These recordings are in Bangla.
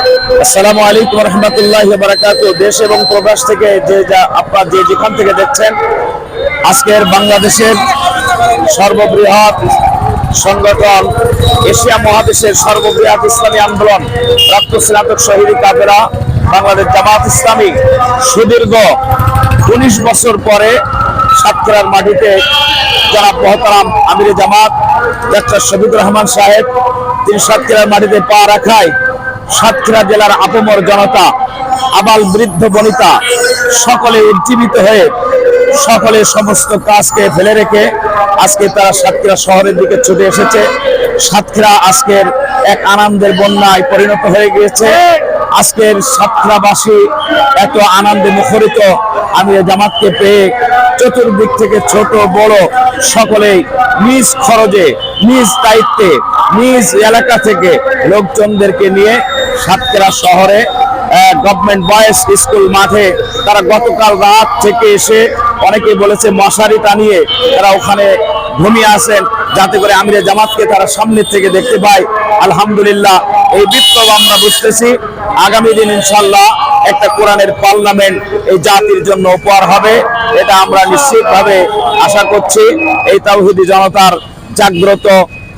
আসসালামু আলাইকুম রহমতুল্লাহ বারাকাতু। দেশ এবং প্রবাস থেকে যে যা আপনার যে যেখান থেকে দেখছেন, আজকের বাংলাদেশের সর্ববৃহৎ সংগঠন এশিয়া মহাদেশের সর্ববৃহৎ ইসলামী আন্দোলন রক্ত স্নাতক শহীদ কাবেরা বাংলাদেশ জামাত ইসলামী, সুদীর্ঘ উনিশ বছর পরে সাতক্ষীরার মাটিতে জনাব মহতারাম আমিরে জামাত, ডাক্তার শফিকুর রহমান সাহেব, তিনি সাতক্ষীরার মাটিতে পা রাখায় সাতক্ষীরা জেলার আপমর জনতা, আবাল বৃদ্ধ বনিতা, সকলে উজ্জীবিত হয়ে সকলে সমস্ত কাজকে ফেলে রেখে আজকে তারা সাতক্ষীরা শহরের দিকে ছুটে এসেছে। সাতক্ষীরা আজকের এক আনন্দের বন্যায় পরিণত হয়ে গিয়েছে। আজকের সাতক্ষীরাবাসী এত আনন্দে মুখরিত। আমি জামাতকে পেয়ে চতুর্দিক থেকে ছোট, বড় সকলেই নিজ খরচে, নিজ দায়িত্বে, নিজ এলাকা থেকে লোকজনদেরকে নিয়ে সাতক্ষীরা শহরে গভর্নমেন্ট বয়েজ স্কুল মাঠে তারা গতকাল রাত থেকে এসে অনেকে বলেছে, মশারি টানিয়ে তারা ওখানে ঘুমিয়ে আসেন যাতে করে আমিরে জামাতকে তারা সামনের থেকে দেখতে পায়। আলহামদুলিল্লাহ, এই বিপ্লব আমরা বুঝতেছি। আগামী দিন ইনশাল্লাহ একটা কোরআনের পার্লামেন্ট এই জাতির জন্য উপহার হবে। এটা আমরা নিশ্চিতভাবে আশা করছি। এই তাওহিদি জনতার জাগ্রত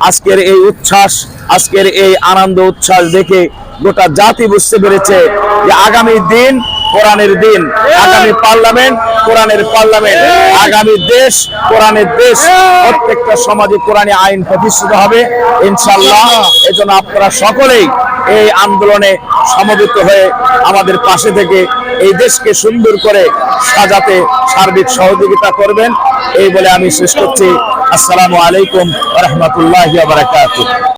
আজকের এই উচ্ছ্বাস, আজকের এই আনন্দ উচ্ছ্বাস দেখে গোটা জাতি বুঝতে পেরেছে যে আগামী দিন কোরআনের দিন, আগামী পার্লামেন্ট কোরআনের পার্লামেন্ট, আগামী দেশ কোরআনের দেশ, প্রত্যেকটা সমাজে কোরআনী আইন প্রতিষ্ঠিত হবে ইনশাল্লাহ এজন্য আপনারা সকলেই এই আন্দোলনে সমবেত হয়ে আমাদের পাশে থেকে এই দেশকে সুন্দর করে সাজাতে সার্বিক সহযোগিতা করবেন। এই বলে আমি শেষ করছি। আসসালামু আলাইকুম রহমতুল্লাহ বারাকাতুহ।